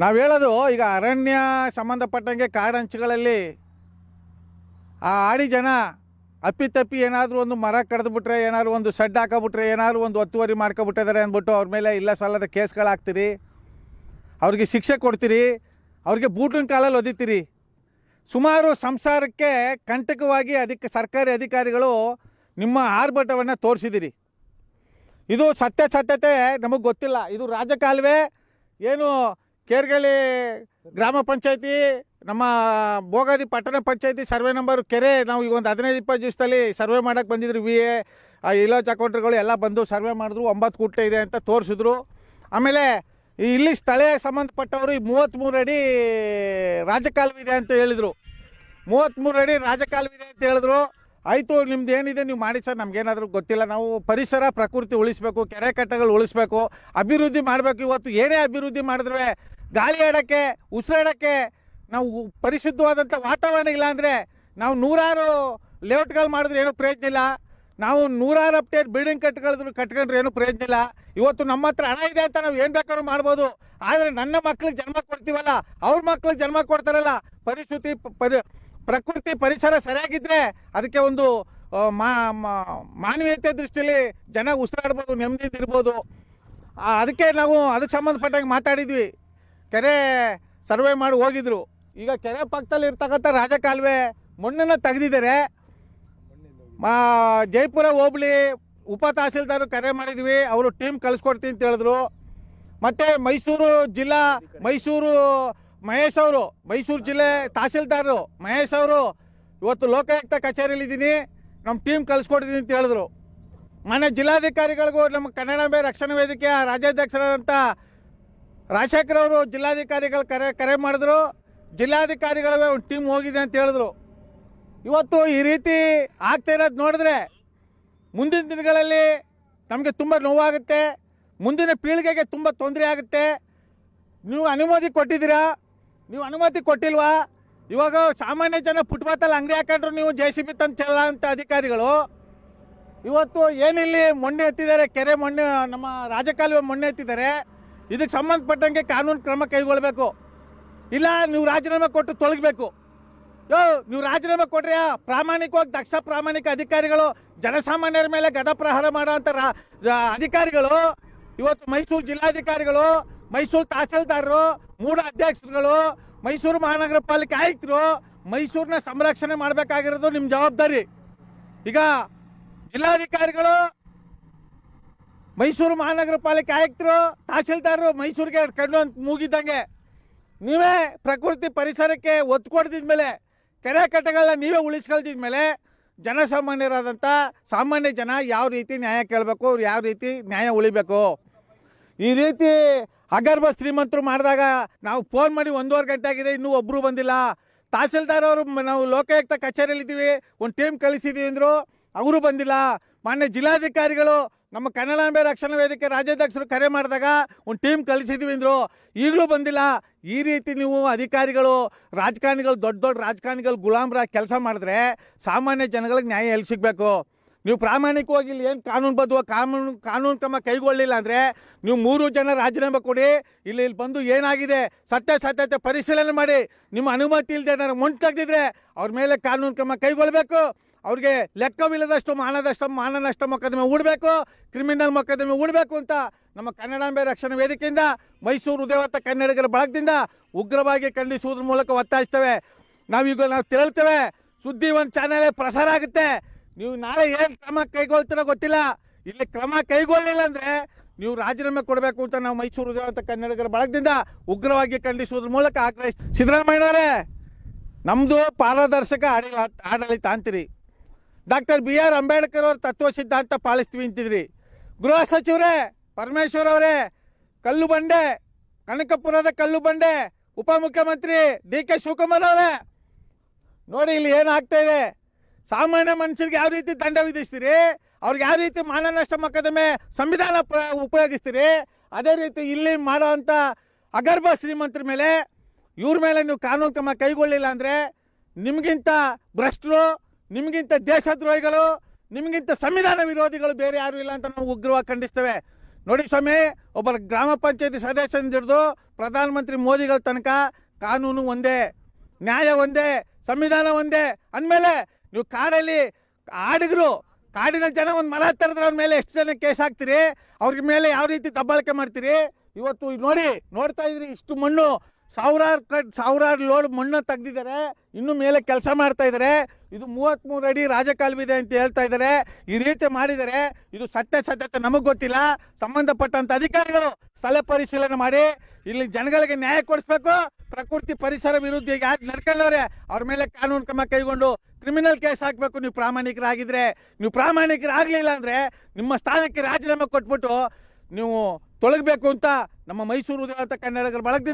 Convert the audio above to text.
ನಾವು ಹೇಳೋದು, ಈಗ ಅರಣ್ಯ ಸಂಬಂಧಪಟ್ಟಂಗೆ ಕಾಡಂಚುಗಳಲ್ಲಿ ಆ ಆಡಿ ಜನ ಅಪ್ಪಿತಪ್ಪಿ ಏನಾದರೂ ಒಂದು ಮರ ಕಡ್ದುಬಿಟ್ರೆ, ಏನಾದ್ರು ಒಂದು ಸಡ್ ಹಾಕೊಬಿಟ್ರೆ, ಏನಾದ್ರು ಒಂದು ಒತ್ತುವರಿ ಮಾಡ್ಕೊಬಿಟ್ಟಿದ್ದಾರೆ ಅಂದ್ಬಿಟ್ಟು ಅವ್ರ ಮೇಲೆ ಇಲ್ಲ ಸಲ್ಲದ ಕೇಸ್ಗಳಾಗ್ತೀರಿ ಅವ್ರಿಗೆ ಶಿಕ್ಷೆ ಕೊಡ್ತೀರಿ. ಅವ್ರಿಗೆ ಬೂಟಿನ ಕಾಲಲ್ಲಿ ಒದಿತೀರಿ. ಸುಮಾರು ಸಂಸಾರಕ್ಕೆ ಕಂಟಕವಾಗಿ ಅದಕ್ಕೆ ಸರ್ಕಾರಿ ಅಧಿಕಾರಿಗಳು ನಿಮ್ಮ ಆರ್ಭಟವನ್ನು ತೋರಿಸಿದಿರಿ. ಇದು ಸತ್ಯ ಸತ್ಯತೆ ನಮಗೆ ಗೊತ್ತಿಲ್ಲ. ಇದು ರಾಜಕಾಲುವೆ. ಏನು ಕೇರ್ಗಳಿ ಗ್ರಾಮ ಪಂಚಾಯತಿ, ನಮ್ಮ ಬೋಗಾದಿ ಪಟ್ಟಣ ಪಂಚಾಯತಿ ಸರ್ವೆ ನಂಬರ್ ಕೆರೆ, ನಾವು ಈಗ ಒಂದು ಹದಿನೈದು, ಇಪ್ಪತ್ತು ದಿವಸದಲ್ಲಿ ಸರ್ವೆ ಮಾಡೋಕ್ಕೆ ಬಂದಿದ್ರು ವಿ ಎ ಇಲಾಜ್ ಅಕೌಂಟ್ರುಗಳು ಎಲ್ಲ ಬಂದು ಸರ್ವೆ ಮಾಡಿದ್ರು, ಒಂಬತ್ತು ಕುಟ್ಟೆ ಇದೆ ಅಂತ ತೋರಿಸಿದ್ರು. ಆಮೇಲೆ ಇಲ್ಲಿ ಸ್ಥಳೀಯ ಸಂಬಂಧಪಟ್ಟವರು ಈ ಮೂವತ್ತ್ಮೂರು ಅಡಿ ರಾಜಕಾಲುವೆ ಇದೆ ಅಂತ ಹೇಳಿದರು. ಮೂವತ್ತ್ಮೂರು ಅಡಿ ರಾಜಕಾಲುವೆ ಇದೆ ಅಂತ ಹೇಳಿದ್ರು. ಆಯಿತು, ನಿಮ್ದು ಏನಿದೆ ನೀವು ಮಾಡಿ ಸರ್, ನಮಗೇನಾದರೂ ಗೊತ್ತಿಲ್ಲ. ನಾವು ಪರಿಸರ, ಪ್ರಕೃತಿ ಉಳಿಸ್ಬೇಕು, ಕೆರೆ ಕಟ್ಟೆಗಳು ಉಳಿಸ್ಬೇಕು, ಅಭಿವೃದ್ಧಿ ಮಾಡಬೇಕು. ಇವತ್ತು ಏನೇ ಅಭಿವೃದ್ಧಿ ಮಾಡಿದ್ರೆ ಗಾಳಿ ಆಡೋಕ್ಕೆ ಉಸಿರಾಡೋಕ್ಕೆ ನಾವು ಪರಿಶುದ್ಧವಾದಂಥ ವಾತಾವರಣ ಇಲ್ಲ ಅಂದರೆ ನಾವು ನೂರಾರು ಲೇಔಟ್ಗಳು ಮಾಡಿದ್ರೆ ಏನೂ ಪ್ರಯೋಜನ ಇಲ್ಲ. ನಾವು ನೂರಾರು ಅಪ್ಡೇಟ್ ಬಿಲ್ಡಿಂಗ್ ಕಟ್ಕೊಳಿದ್ರು ಕಟ್ಕೊಂಡ್ರೆ ಏನೂ ಪ್ರಯೋಜನ ಇಲ್ಲ. ಇವತ್ತು ನಮ್ಮ ಹತ್ರ ಹಣ ಇದೆ ಅಂತ ನಾವು ಏನು ಬೇಕಾದ್ರೂ ಮಾಡ್ಬೋದು. ಆದರೆ ನನ್ನ ಮಕ್ಳಿಗೆ ಜನ್ಮ ಕೊಡ್ತೀವಲ್ಲ, ಅವ್ರ ಮಕ್ಳಿಗೆ ಜನ್ಮ ಕೊಡ್ತಾರಲ್ಲ ಪರಿಸ್ಥಿತಿ ಪರಿ ಪ್ರಕೃತಿ ಪರಿಸರ ಸರಿಯಾಗಿದ್ದರೆ ಅದಕ್ಕೆ ಒಂದು ಮಾನವೀಯತೆ ದೃಷ್ಟಿಯಲ್ಲಿ ಜನ ಉಸಿರಾಡ್ಬೋದು, ನೆಮ್ಮದಿಯಿಂದ ಇರ್ಬೋದು. ಅದಕ್ಕೆ ನಾವು ಅದಕ್ಕೆ ಸಂಬಂಧಪಟ್ಟಂಗೆ ಮಾತಾಡಿದ್ವಿ. ಕೆರೆ ಸರ್ವೆ ಮಾಡಿ ಹೋಗಿದ್ರು. ಈಗ ಕೆರೆ ಪಕ್ಕದಲ್ಲಿ ಇರ್ತಕ್ಕಂಥ ರಾಜಕಾಲುವೆ ಮಣ್ಣನ್ನು ತೆಗೆದಿದ್ದಾರೆ. ಮಾ ಜೈಪುರ, ಹೋಬಳಿ ಉಪ ತಹಸೀಲ್ದಾರು ಕರೆ ಮಾಡಿದ್ವಿ. ಅವರು ಟೀಮ್ ಕಳಿಸ್ಕೊಡ್ತೀನಿ ಅಂತ ಹೇಳಿದ್ರು. ಮತ್ತು ಮೈಸೂರು ಜಿಲ್ಲಾ, ಮೈಸೂರು ಮಹೇಶ್ ಅವರು, ಮೈಸೂರು ಜಿಲ್ಲೆ ತಹಸೀಲ್ದಾರರು. ಮಹೇಶ್ ಅವರು, ಇವತ್ತು ಲೋಕಾಯುಕ್ತ ಕಚೇರಿಯಲ್ಲಿದ್ದೀನಿ. ನಮ್ಮ ಟೀಮ್ ಕಳಿಸ್ಕೊಡ್ತೀನಿ ಅಂತ ಹೇಳಿದ್ರು. ಮನೆ ಜಿಲ್ಲಾಧಿಕಾರಿಗಳಿಗೂ ನಮ್ಮ ಕನ್ನಡಾಂಬೆ ರಕ್ಷಣಾ ವೇದಿಕೆಯ ರಾಜ್ಯಾಧ್ಯಕ್ಷರಾದಂಥ ರಾಜಶೇಖರ್ ಅವರು ಜಿಲ್ಲಾಧಿಕಾರಿಗಳು ಕರೆ ಕರೆ ಮಾಡಿದ್ರು. ಜಿಲ್ಲಾಧಿಕಾರಿಗಳೇ ಒಂದು ಟೀಮ್ ಹೋಗಿದೆ ಅಂತ ಹೇಳಿದ್ರು. ಇವತ್ತು ಈ ರೀತಿ ಆಗ್ತಾ ಇರೋದು ನೋಡಿದ್ರೆ ಮುಂದಿನ ದಿನಗಳಲ್ಲಿ ನಮಗೆ ತುಂಬ ನೋವಾಗುತ್ತೆ. ಮುಂದಿನ ಪೀಳಿಗೆಗೆ ತುಂಬ ತೊಂದರೆ ಆಗುತ್ತೆ. ನೀವು ಅನುಮತಿ ಕೊಟ್ಟಿದ್ದೀರಾ? ನೀವು ಅನುಮತಿ ಕೊಟ್ಟಿಲ್ವಾ? ಇವಾಗ ಸಾಮಾನ್ಯ ಜನ ಫುಟ್ಪಾತಲ್ಲಿ ಅಂಗಡಿ ಹಾಕೊಂಡ್ರು ನೀವು ಜೆ ಸಿ ಬಿ ತಂದು ಚೆಲ್ಲ ಅಂತ ಅಧಿಕಾರಿಗಳು. ಇವತ್ತು ಏನಿಲ್ಲಿ ಮೊನ್ನೆ ಎತ್ತಿದ್ದಾರೆ? ಕೆರೆ ಮೊನ್ನೆ, ನಮ್ಮ ರಾಜಕಾಲುವೆ ಮೊನ್ನೆ ಎತ್ತಿದ್ದಾರೆ. ಇದಕ್ಕೆ ಸಂಬಂಧಪಟ್ಟಂಗೆ ಕಾನೂನು ಕ್ರಮ ಕೈಗೊಳ್ಳಬೇಕು. ಇಲ್ಲ, ನೀವು ರಾಜೀನಾಮೆ ಕೊಟ್ಟು ತೊಳಗಬೇಕು. ಯೋ, ನೀವು ರಾಜೀನಾಮೆ ಕೊಟ್ರೆ ಪ್ರಾಮಾಣಿಕವಾಗಿ, ದಕ್ಷ ಪ್ರಾಮಾಣಿಕ ಅಧಿಕಾರಿಗಳು, ಜನಸಾಮಾನ್ಯರ ಮೇಲೆ ಗದ ಪ್ರಹಾರ ಮಾಡೋ ರಾ- ಅಧಿಕಾರಿಗಳು, ಇವತ್ತು ಮೈಸೂರು ಜಿಲ್ಲಾಧಿಕಾರಿಗಳು ಮೈಸೂರು ತಹಸೀಲ್ದಾರರು ಮೂಡ ಅಧ್ಯಕ್ಷರುಗಳು, ಮೈಸೂರು ಮಹಾನಗರ ಪಾಲಿಕೆ ಆಯುಕ್ತರು ಮೈಸೂರನ್ನ ಸಂರಕ್ಷಣೆ ಮಾಡಬೇಕಾಗಿರೋದು ನಿಮ್ಮ ಜವಾಬ್ದಾರಿ. ಈಗ ಜಿಲ್ಲಾಧಿಕಾರಿಗಳು, ಮೈಸೂರು ಮಹಾನಗರ ಪಾಲಿಕೆ ಆಯುಕ್ತರು, ತಹಸೀಲ್ದಾರರು ಮೈಸೂರಿಗೆ ಕಣ್ಣು ಮೂಗಿದ್ದಂಗೆ ನೀವೇ ಪ್ರಕೃತಿ ಪರಿಸರಕ್ಕೆ ಒತ್ತು ಕೊಡ್ದಿದ್ಮೇಲೆ ಕೆರೆ ಕಟ್ಟೆಗಳನ್ನ ನೀವೇ ಉಳಿಸ್ಕೊಳ್ದಿದ್ಮೇಲೆ ಜನಸಾಮಾನ್ಯರಾದಂಥ ಸಾಮಾನ್ಯ ಜನ ಯಾವ ರೀತಿ ನ್ಯಾಯ ಕೇಳಬೇಕು, ಅವ್ರು ಯಾವ ರೀತಿ ನ್ಯಾಯ ಉಳಿಬೇಕು? ಈ ರೀತಿ ಅಗರ್ಭ ಶ್ರೀಮಂತರು ಮಾಡಿದಾಗ ನಾವು ಫೋನ್ ಮಾಡಿ ಒಂದೂವರೆ ಗಂಟೆ ಆಗಿದೆ, ಇನ್ನೂ ಒಬ್ಬರು ಬಂದಿಲ್ಲ. ತಹಸೀಲ್ದಾರ್ ಅವರು ನಾವು ಲೋಕಾಯುಕ್ತ ಕಚೇರಿಯಲ್ಲಿ ಇದ್ದೀವಿ, ಒಂದು ಟೀಮ್ ಕಳಿಸಿದ್ದೀವಿ ಅಂದರು ಅವರು ಬಂದಿಲ್ಲ. ಮಾನ್ಯ ಜಿಲ್ಲಾಧಿಕಾರಿಗಳು ನಮ್ಮ ಕನ್ನಡಾಂಬೆ ರಕ್ಷಣಾ ವೇದಿಕೆ ರಾಜ್ಯಾಧ್ಯಕ್ಷರು ಕರೆ ಮಾಡಿದಾಗ ಒಂದು ಟೀಮ್ ಕಳಿಸಿದ್ದೀವಿ ಅಂದರು. ಈಗಲೂ ಬಂದಿಲ್ಲ. ಈ ರೀತಿ ನೀವು ಅಧಿಕಾರಿಗಳು, ರಾಜಕಾರಣಿಗಳು, ದೊಡ್ಡ ದೊಡ್ಡ ರಾಜಕಾರಣಿಗಳು, ಗುಲಾಮ್ರ ಕೆಲಸ ಮಾಡಿದ್ರೆ ಸಾಮಾನ್ಯ ಜನಗಳಿಗೆ ನ್ಯಾಯ ಎಲ್ಲಿ ಸಿಗಬೇಕು? ನೀವು ಪ್ರಾಮಾಣಿಕವಾಗಿ ಇಲ್ಲಿ ಏನು ಕಾನೂನುಬದ್ಧ ಕಾನೂನು ಕಾನೂನು ಕ್ರಮ ಕೈಗೊಳ್ಳಿಲ್ಲ ಅಂದರೆ ನೀವು ಮೂರು ಜನ ರಾಜೀನಾಮೆ ಕೊಡಿ, ಇಲ್ಲಿ ಇಲ್ಲಿ ಬಂದು ಏನಾಗಿದೆ, ಸತ್ಯ ಸತ್ಯತೆ ಪರಿಶೀಲನೆ ಮಾಡಿ, ನಿಮ್ಮ ಅನುಮತಿ ಇಲ್ಲದೆ ಏನಾದ್ರು ಮುಂಟು ತೆಗೆದಿದ್ರೆ ಅವ್ರ ಮೇಲೆ ಕಾನೂನು ಕ್ರಮ ಕೈಗೊಳ್ಳಬೇಕು ಅವ್ರಿಗೆ ಲೆಕ್ಕವಿಲ್ಲದಷ್ಟು ಮಾನದಷ್ಟು ಮಾನ ನಷ್ಟ ಮೊಕದ್ದಮೆ ಹೂಡಬೇಕು, ಕ್ರಿಮಿನಲ್ ಮೊಕದ್ದಮೆ ಹೂಡಬೇಕು ಅಂತ ನಮ್ಮ ಕನ್ನಡಾಂಬೆ ರಕ್ಷಣಾ ವೇದಿಕೆಯಿಂದ ಮೈಸೂರು ಉದಯವತ್ತ ಕನ್ನಡಿಗರ ಬಳಗದಿಂದ ಉಗ್ರವಾಗಿ ಖಂಡಿಸುವುದ್ರ ಮೂಲಕ ಒತ್ತಾಯಿಸ್ತೇವೆ. ನಾವೀಗ ನಾವು ತಿಳ್ತೇವೆ ಸುದ್ದಿ ಒಂದು ಚಾನಲ್ ಪ್ರಸಾರ ಆಗುತ್ತೆ. ನೀವು ನಾಳೆ ಏನು ಕ್ರಮ ಕೈಗೊಳ್ತೀರೋ ಗೊತ್ತಿಲ್ಲ. ಇಲ್ಲಿ ಕ್ರಮ ಕೈಗೊಳ್ಳಿಲ್ಲ ಅಂದರೆ ನೀವು ರಾಜೀನಾಮೆ ಕೊಡಬೇಕು ಅಂತ ನಾವು ಮೈಸೂರು ಅಂತ ಕನ್ನಡಿಗರ ಬಳಗದಿಂದ ಉಗ್ರವಾಗಿ ಖಂಡಿಸುವುದ್ರ ಮೂಲಕ ಆಗ್ರಹಿಸ್ ಸಿದ್ದರಾಮಯ್ಯನವರೇ ನಮ್ಮದು ಪಾರದರ್ಶಕ ಆಡಳಿತ ಆಡಳಿತ ಅಂತೀರಿ. ಡಾಕ್ಟರ್ ಬಿ ಆರ್ ಅಂಬೇಡ್ಕರ್ ಅವ್ರ ತತ್ವ ಸಿದ್ಧಾಂತ ಪಾಲಿಸ್ತೀವಿ ಅಂತಿದ್ರಿ. ಗೃಹ ಸಚಿವರೇ, ಪರಮೇಶ್ವರ್ ಅವರೇ, ಕಲ್ಲು ಬಂಡೆ, ಕನಕಪುರದ ಕಲ್ಲು ಬಂಡೆ, ಉಪಮುಖ್ಯಮಂತ್ರಿ ಡಿ ಕೆ ಶಿವಕುಮಾರ್ ಅವರೇ. ನೋಡಿ ಇಲ್ಲಿ ಏನಾಗ್ತಾ ಇದೆ. ಸಾಮಾನ್ಯ ಮನುಷ್ಯರಿಗೆ ಯಾವ ರೀತಿ ದಂಡ ವಿಧಿಸ್ತೀರಿ? ಅವ್ರಿಗೆ ಯಾವ ರೀತಿ ಮಾನನಷ್ಟ ಮೊಕದ್ದಮೆ ಸಂವಿಧಾನ ಉಪಯೋಗಿಸ್ತೀರಿ? ಅದೇ ರೀತಿ ಇಲ್ಲಿ ಮಾಡೋವಂಥ ಅಗರ್ಭ ಶ್ರೀಮಂತರ ಮೇಲೆ ಇವ್ರ ಮೇಲೆ ನೀವು ಕಾನೂನು ಕ್ರಮ ಕೈಗೊಳ್ಳಿಲ್ಲ ಅಂದರೆ ನಿಮಗಿಂತ ಭ್ರಷ್ಟರು, ನಿಮಗಿಂತ ದೇಶದ್ರೋಹಿಗಳು, ನಿಮಗಿಂತ ಸಂವಿಧಾನ ವಿರೋಧಿಗಳು ಬೇರೆ ಯಾರೂ ಇಲ್ಲ ಅಂತ ನಾವು ಉಗ್ರವಾಗಿ ಖಂಡಿಸ್ತೇವೆ. ನೋಡಿ ಸ್ವಾಮಿ ಒಬ್ಬರ ಗ್ರಾಮ ಪಂಚಾಯತಿ ಸದಸ್ಯನ ಹಿಡಿದು ಪ್ರಧಾನಮಂತ್ರಿ ಮೋದಿಗಳ ತನಕ ಕಾನೂನು ಒಂದೇ, ನ್ಯಾಯ ಒಂದೇ, ಸಂವಿಧಾನ ಒಂದೇ, ಅಂದಮೇಲೆ ನೀವು ಕಾಡಲ್ಲಿ ಆಡಿಗರು ಕಾಡಿನ ಜನ ಒಂದು ಮರ ಹತ್ತಿರದ್ರೆ ಅವ್ರ ಮೇಲೆ ಎಷ್ಟು ಜನ ಕೇಸ್ ಹಾಕ್ತೀರಿ? ಅವ್ರ ಮೇಲೆ ಯಾವ ರೀತಿ ದಬ್ಬಾಳಿಕೆ ಮಾಡ್ತೀರಿ? ಇವತ್ತು ನೋಡಿ, ನೋಡ್ತಾ ಇದ್ರಿ ಇಷ್ಟು ಮಣ್ಣು. ಸಾವಿರಾರು ಕಟ್ ಸಾವಿರಾರು ಲೋಡ್ ಮಣ್ಣು ತೆಗ್ದಿದ್ದಾರೆ, ಇನ್ನು ಮೇಲೆ ಕೆಲಸ ಮಾಡ್ತಾ ಇದ್ದಾರೆ. ಇದು ಮೂವತ್ತ್ಮೂರು ಅಡಿ ರಾಜಕಾಲುವಿದೆ ಅಂತ ಹೇಳ್ತಾ ಇದ್ದಾರೆ. ಈ ರೀತಿ ಮಾಡಿದರೆ ಇದು ಸತ್ಯ ಸತ್ಯತೆ ನಮಗೆ ಗೊತ್ತಿಲ್ಲ. ಸಂಬಂಧಪಟ್ಟಂಥ ಅಧಿಕಾರಿಗಳು ಸ್ಥಳ ಪರಿಶೀಲನೆ ಮಾಡಿ, ಇಲ್ಲಿ ಜನಗಳಿಗೆ ನ್ಯಾಯ ಕೊಡಿಸ್ಬೇಕು. ಪ್ರಕೃತಿ ಪರಿಸರ ವಿರುದ್ಧ ಈಗ ಯಾರು ನಡ್ಕೊಂಡವ್ರೆ? ಅವ್ರ ಮೇಲೆ ಕಾನೂನು ಕ್ರಮ ಕೈಗೊಂಡು ಕ್ರಿಮಿನಲ್ ಕೇಸ್ ಹಾಕಬೇಕು. ನೀವು ಪ್ರಾಮಾಣಿಕರಾಗಿದ್ದರೆ ನೀವು ಪ್ರಾಮಾಣಿಕರಾಗಲಿಲ್ಲ ಅಂದರೆ ನಿಮ್ಮ ಸ್ಥಾನಕ್ಕೆ ರಾಜೀನಾಮೆ ಕೊಟ್ಬಿಟ್ಟು ನೀವು ತೊಳಗಬೇಕು ಅಂತ ನಮ್ಮ ಮೈಸೂರು ಉದ್ಯೋಗ ಕನ್ನಡಿಗರ ಬಳಗದಿಂದ